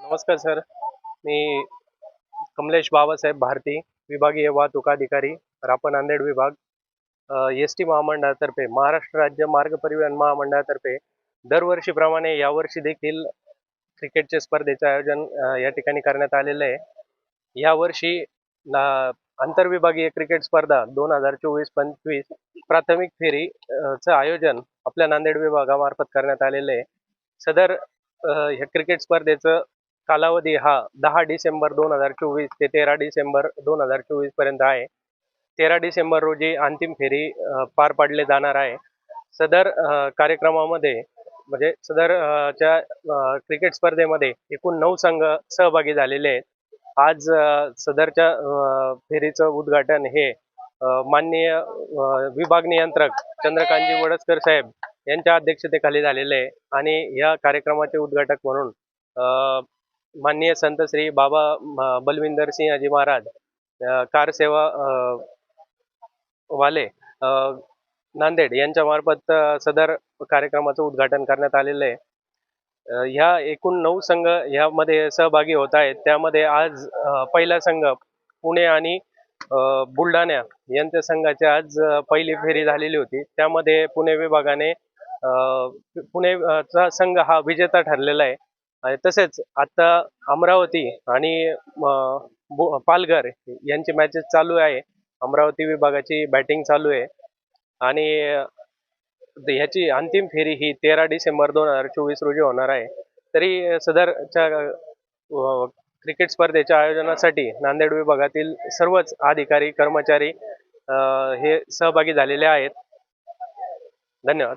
नमस्कार सर. मी कमलेश बाबासाहेब भारती विभागीय वाहतूक अधिकारी रापा नांदेड विभाग एस टी महामंडळातर्फे महाराष्ट्र राज्य मार्ग परिवहन महामंडळातर्फे दरवर्षीप्रमाणे यावर्षी देखील क्रिकेटच्या स्पर्धेचे आयोजन या ठिकाणी करण्यात आलेलं आहे. यावर्षी आंतरविभागीय क्रिकेट स्पर्धा दोन हजार चोवीस पंचवीस प्राथमिक फेरी आयोजन आपल्या नांदेड विभागामार्फत करण्यात आलेलं आहे. सदर ह्या क्रिकेट स्पर्धेचं कालावधी हा दहा डिसेंबर दोन हजार चोवीस ते तेरा डिसेंबर दोन हजार चोवीसपर्यंत आहे. तेरा डिसेंबर रोजी अंतिम फेरी पार पाडले जाणार आहे. सदर कार्यक्रमामध्ये म्हणजे सदरच्या क्रिकेट स्पर्धेमध्ये एकूण नऊ संघ सहभागी झालेले आहेत. आज सदरच्या फेरीचं उद्घाटन हे माननीय विभाग नियंत्रक चंद्रकांतजी वडसकर साहेब यांच्या अध्यक्षतेखाली झालेले आहे. आणि या कार्यक्रमाचे उद्घाटक म्हणून माननीय संत श्री बाबा बलविंदर सिंहजी महाराज कार सेवा वाले नांदेड यांच्या मार्फत सदर कार्यक्रमाचं उद्घाटन करण्यात आलेलं आहे. ह्या एकूण नऊ संघ यामध्ये सहभागी होत आहेत. त्यामध्ये आज पहिला संघ पुणे आणि अ, बुलढाणा यांच्या संघाची आज पहिली फेरी झालेली होती. त्यामध्ये पुणे विभागाने पुणेचा संघ हा विजेता ठरलेला आहे. आणि तसेच आता अमरावती आणि पालघर यांची मॅचेस चालू आहे. अमरावती विभागाची बॅटिंग चालू आहे. आणि ह्याची अंतिम फेरी ही तेरा डिसेंबर दोन हजार चोवीस रोजी होणार आहे. तरी सदरच्या क्रिकेट स्पर्धेच्या आयोजनासाठी नांदेड विभागातील सर्वच अधिकारी कर्मचारी हे सहभागी झालेले आहेत. धन्यवाद.